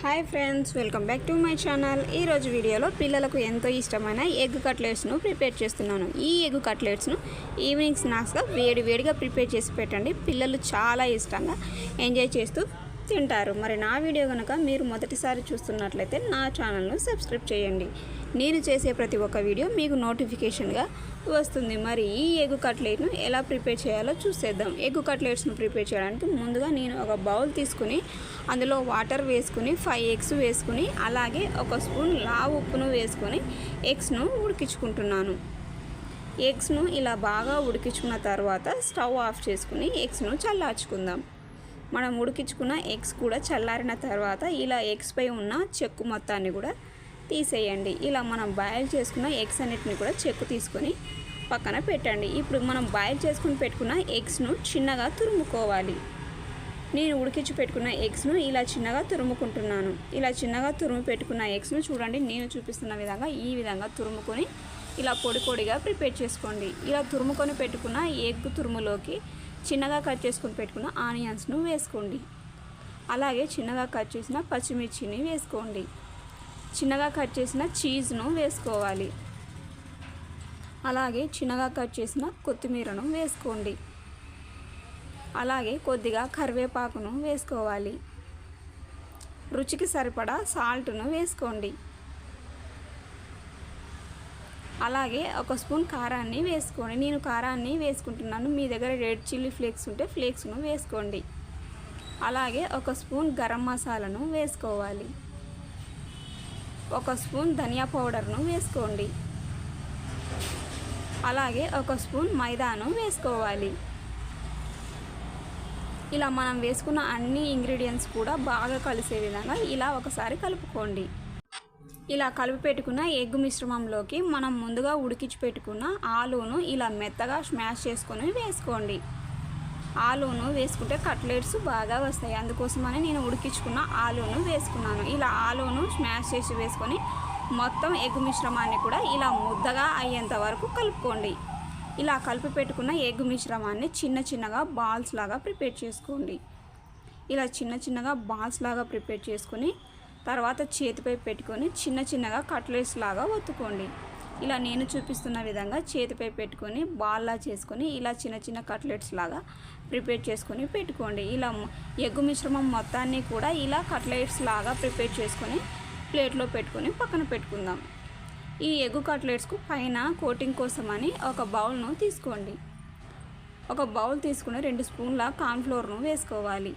Hi friends welcome back to my channel. ఈరోజు వీడియోలో పిల్లలకు ఎంతో ఇష్టమైన ఎగ్ కట్లెట్స్ను ప్రిపేర్ చేస్తున్నాను. ఈ ఎగ్ కట్లెట్స్ను ఈవినింగ్ స్నాక్స్గా వేడి వేడిగా ప్రిపేర్ చేసి పెట్టండి. పిల్లలు చాలా ఇష్టంగా ఎంజాయ్ చేస్తూ తింటారు. మరి నా వీడియో కనుక మీరు మొదటిసారి చూస్తున్నట్లయితే నా ఛానల్ను సబ్స్క్రైబ్ చేయండి. నేను చేసే ప్రతి ఒక్క వీడియో మీకు నోటిఫికేషన్గా వస్తుంది. మరి ఈ ఎగ్ కట్లెట్ను ఎలా ప్రిపేర్ చేయాలో చూసేద్దాం. ఎగ్ కట్లెట్స్ను ప్రిపేర్ చేయడానికి ముందుగా నేను ఒక బౌల్ తీసుకుని అందులో వాటర్ వేసుకుని ఫైవ్ ఎగ్స్ వేసుకుని అలాగే ఒక స్పూన్ లావు ఉప్పును వేసుకొని ఎగ్స్ను ఉడికించుకుంటున్నాను. ఎగ్స్ను ఇలా బాగా ఉడికించుకున్న తర్వాత స్టవ్ ఆఫ్ చేసుకుని ఎగ్స్ను చల్లార్చుకుందాం. మనం ఉడికించుకున్న ఎగ్స్ కూడా చల్లారిన తర్వాత ఇలా ఎగ్స్ పై ఉన్న చెక్కు మొత్తాన్ని కూడా తీసేయండి. ఇలా మనం బాయిల్ చేసుకున్న ఎగ్స్ అన్నిటిని కూడా చెక్కు తీసుకొని పక్కన పెట్టండి. ఇప్పుడు మనం బాయిల్ చేసుకుని పెట్టుకున్న ఎగ్స్ను చిన్నగా తురుముకోవాలి. నేను ఉడికించి పెట్టుకున్న ఎగ్స్ను ఇలా చిన్నగా తురుముకుంటున్నాను. ఇలా చిన్నగా తురుము పెట్టుకున్న ఎగ్స్ను చూడండి నేను చూపిస్తున్న విధంగా ఈ విధంగా తురుముకొని ఇలా పొడి పొడిగా ప్రిపేర్ చేసుకోండి. ఇలా తురుముకొని పెట్టుకున్న ఎగ్ తురుములోకి చిన్నగా కట్ చేసుకొని పెట్టుకున్న ఆనియన్స్ను వేసుకోండి. అలాగే చిన్నగా కట్ చేసిన పచ్చిమిర్చిని వేసుకోండి. చిన్నగా కట్ చేసిన చీజ్ను వేసుకోవాలి. అలాగే చిన్నగా కట్ చేసిన కొత్తిమీరను వేసుకోండి. అలాగే కొద్దిగా కరివేపాకును వేసుకోవాలి. రుచికి సరిపడా సాల్ట్ను వేసుకోండి. అలాగే ఒక స్పూన్ కారాన్ని వేసుకోండి. నేను కారాన్ని వేసుకుంటున్నాను. మీ దగ్గర రెడ్ చిల్లీ ఫ్లేక్స్ ఉంటే ఫ్లేక్స్ను వేసుకోండి. అలాగే ఒక స్పూన్ గరం మసాలాను వేసుకోవాలి. ఒక స్పూన్ ధనియా పౌడర్ను వేసుకోండి. అలాగే ఒక స్పూన్ మైదాను వేసుకోవాలి. ఇలా మనం వేసుకున్న అన్ని ఇంగ్రీడియంట్స్ కూడా బాగా కలిసే విధంగా ఇలా ఒకసారి కలుపుకోండి. ఇలా కలిపి పెట్టుకున్న ఎగ్ మిశ్రమంలోకి మనం ముందుగా ఉడికించి పెట్టుకున్న ఆలూను ఇలా మెత్తగా స్మాష్ చేసుకొని వేసుకోండి. ఆలూను వేసుకుంటే కట్లెట్స్ బాగా వస్తాయి. అందుకోసమని నేను ఉడికించుకున్న ఆలూను వేసుకున్నాను. ఇలా ఆలూను స్మాష్ చేసి వేసుకొని మొత్తం ఎగ్ మిశ్రమాన్ని కూడా ఇలా ముద్దగా అయ్యేంత వరకు కలుపుకోండి. ఇలా కలిపి పెట్టుకున్న ఎగ్ మిశ్రమాన్ని చిన్న చిన్నగా బాల్స్ లాగా ప్రిపేర్ చేసుకోండి. ఇలా చిన్న చిన్నగా బాల్స్ లాగా ప్రిపేర్ చేసుకొని తర్వాత చేతిపై పెట్టుకొని చిన్న చిన్నగా కట్లెట్స్ లాగా ఒత్తుకోండి. ఇలా నేను చూపిస్తున్న విధంగా చేతిపై పెట్టుకొని బాల్లా చేసుకొని ఇలా చిన్న చిన్న కట్లెట్స్ లాగా ప్రిపేర్ చేసుకొని పెట్టుకోండి. ఇలా ఎగ్గు మిశ్రమం మొత్తాన్ని కూడా ఇలా కట్లెట్స్ లాగా ప్రిపేర్ చేసుకొని ప్లేట్లో పెట్టుకొని పక్కన పెట్టుకుందాం. ఈ ఎగ్గు కట్లెట్స్కు పైన కోటింగ్ కోసమని ఒక బౌల్ను తీసుకోండి. ఒక బౌల్ తీసుకుని రెండు స్పూన్ల కార్న్ఫ్లోర్ను వేసుకోవాలి.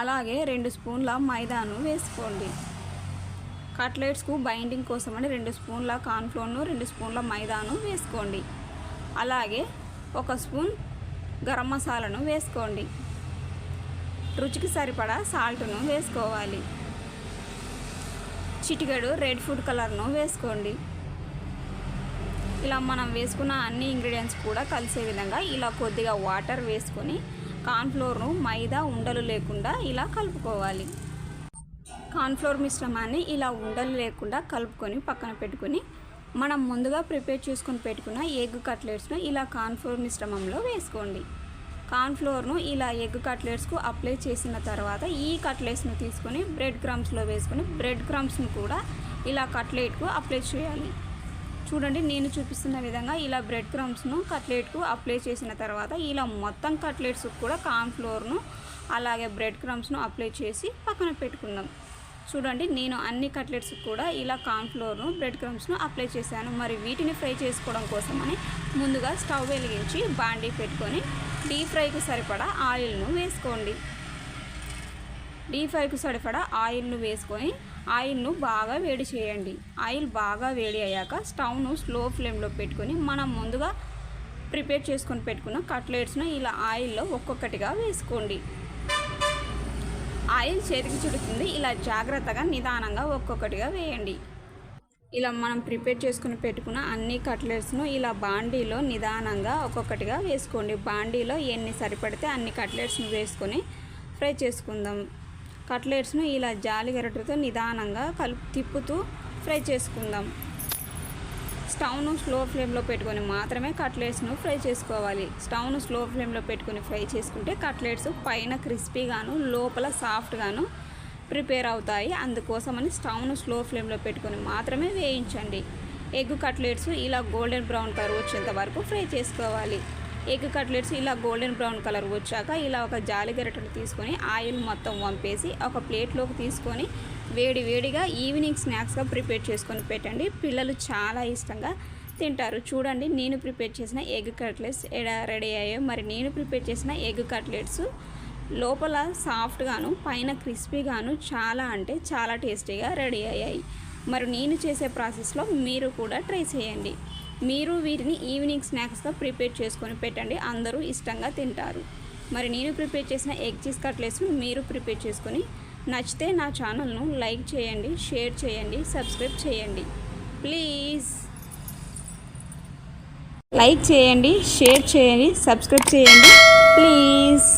అలాగే రెండు స్పూన్ల మైదాను వేసుకోండి. కట్లెట్స్కు బైండింగ్ కోసమని రెండు స్పూన్ల కార్న్ఫ్లోర్ను రెండు స్పూన్ల మైదాను వేసుకోండి. అలాగే ఒక స్పూన్ గరం మసాలాను వేసుకోండి. రుచికి సరిపడా సాల్ట్ను వేసుకోవాలి. చిటికెడు రెడ్ ఫుడ్ కలర్ను వేసుకోండి. ఇలా మనం వేసుకున్న అన్ని ఇంగ్రీడియంట్స్ కూడా కలిసే విధంగా ఇలా కొద్దిగా వాటర్ వేసుకొని కార్న్ఫ్లోర్ను మైదా ఉండలు లేకుండా ఇలా కలుపుకోవాలి. కార్న్ఫ్లోర్ మిశ్రమాన్ని ఇలా ఉండలు లేకుండా కలుపుకొని పక్కన పెట్టుకొని మనం ముందుగా ప్రిపేర్ చేసుకొని పెట్టుకున్న ఎగ్ కట్లెట్స్ను ఇలా కార్న్ఫ్లోర్ మిశ్రమంలో వేసుకోండి. కార్న్ఫ్లోర్ను ఇలా ఎగ్ కట్లెట్స్కు అప్లై చేసిన తర్వాత ఈ కట్లెట్స్ను తీసుకొని బ్రెడ్ క్రమ్స్లో వేసుకొని బ్రెడ్ క్రమ్స్ను కూడా ఇలా కట్లెట్కు అప్లై చేయాలి. చూడండి నేను చూపిస్తున్న విధంగా ఇలా బ్రెడ్ క్రమ్స్ను కట్లెట్కు అప్లై చేసిన తర్వాత ఇలా మొత్తం కట్లెట్స్ కూడా కార్న్ఫ్లోర్ను అలాగే బ్రెడ్ క్రమ్స్ను అప్లై చేసి పక్కన పెట్టుకుందాం. చూడండి నేను అన్ని కట్లెట్స్ కూడా ఇలా కార్న్ఫ్లోర్ను బ్రెడ్ క్రమ్స్ను అప్లై చేశాను. మరి వీటిని ఫ్రై చేసుకోవడం కోసమని ముందుగా స్టవ్ వెలిగించి బాండీ పెట్టుకొని డీప్ ఫ్రైకి సరిపడా ఆయిల్ను వేసుకోండి. డీప్ ఫ్రైకి సరిపడా ఆయిల్ను వేసుకొని ఆయిల్ను బాగా వేడి చేయండి. ఆయిల్ బాగా వేడి అయ్యాక స్టవ్ను స్లో ఫ్లేమ్లో పెట్టుకొని మనం ముందుగా ప్రిపేర్ చేసుకొని పెట్టుకున్న కట్లెట్స్ను ఇలా ఆయిల్లో ఒక్కొక్కటిగా వేసుకోండి. ఆయిల్ చేతికి చుడుతుంది. ఇలా జాగ్రత్తగా నిదానంగా ఒక్కొక్కటిగా వేయండి. ఇలా మనం ప్రిపేర్ చేసుకుని పెట్టుకున్న అన్ని కట్లెట్స్ను ఇలా బాండీలో నిదానంగా ఒక్కొక్కటిగా వేసుకోండి. బాండీలో ఎన్ని సరిపడితే అన్ని కట్లెట్స్ను వేసుకొని ఫ్రై చేసుకుందాం. కట్లెట్స్ను ఇలా జాలిగరటతో నిదానంగా కలుపు తిప్పుతూ ఫ్రై చేసుకుందాం. స్టవ్ను స్లో ఫ్లేమ్లో పెట్టుకొని మాత్రమే కట్లెట్స్ను ఫ్రై చేసుకోవాలి. స్టవ్ను స్లో ఫ్లేమ్లో పెట్టుకొని ఫ్రై చేసుకుంటే కట్లెట్స్ పైన క్రిస్పీగాను లోపల సాఫ్ట్గాను ప్రిపేర్ అవుతాయి. అందుకోసమని స్టవ్ను స్లో ఫ్లేమ్లో పెట్టుకొని మాత్రమే వేయించండి. ఎగ్ కట్లెట్స్ ఇలా గోల్డెన్ బ్రౌన్ కలర్ వచ్చేంత వరకు ఫ్రై చేసుకోవాలి. ఎగ్ కట్లెట్స్ ఇలా గోల్డెన్ బ్రౌన్ కలర్ వచ్చాక ఇలా ఒక జాలి గరిటలు తీసుకొని ఆయిల్ మొత్తం వంపేసి ఒక ప్లేట్లోకి తీసుకొని వేడి వేడిగా ఈవినింగ్ స్నాక్స్గా ప్రిపేర్ చేసుకొని పెట్టండి. పిల్లలు చాలా ఇష్టంగా తింటారు. చూడండి నేను ప్రిపేర్ చేసిన ఎగ్ కట్లెట్స్ ఎలా రెడీ అయ్యాయో. మరి నేను ప్రిపేర్ చేసిన ఎగ్ కట్లెట్స్ లోపల సాఫ్ట్గాను పైన క్రిస్పీగాను చాలా అంటే చాలా టేస్టీగా రెడీ అయ్యాయి. మరి నేను చేసే ప్రాసెస్లో మీరు కూడా ట్రై చేయండి. మీరు వీటిని ఈవినింగ్ స్నాక్స్గా ప్రిపేర్ చేసుకొని పెట్టండి. అందరూ ఇష్టంగా తింటారు. మరి నేను ప్రిపేర్ చేసిన ఎగ్ చీజ్ కట్లెట్స్ను మీరు ప్రిపేర్ చేసుకొని నచ్చితే నా ఛానల్ను లైక్ చేయండి షేర్ చేయండి సబ్స్క్రైబ్ చేయండి. ప్లీజ్. లైక్ చేయండి షేర్ చేయండి సబ్స్క్రైబ్ చేయండి. ప్లీజ్.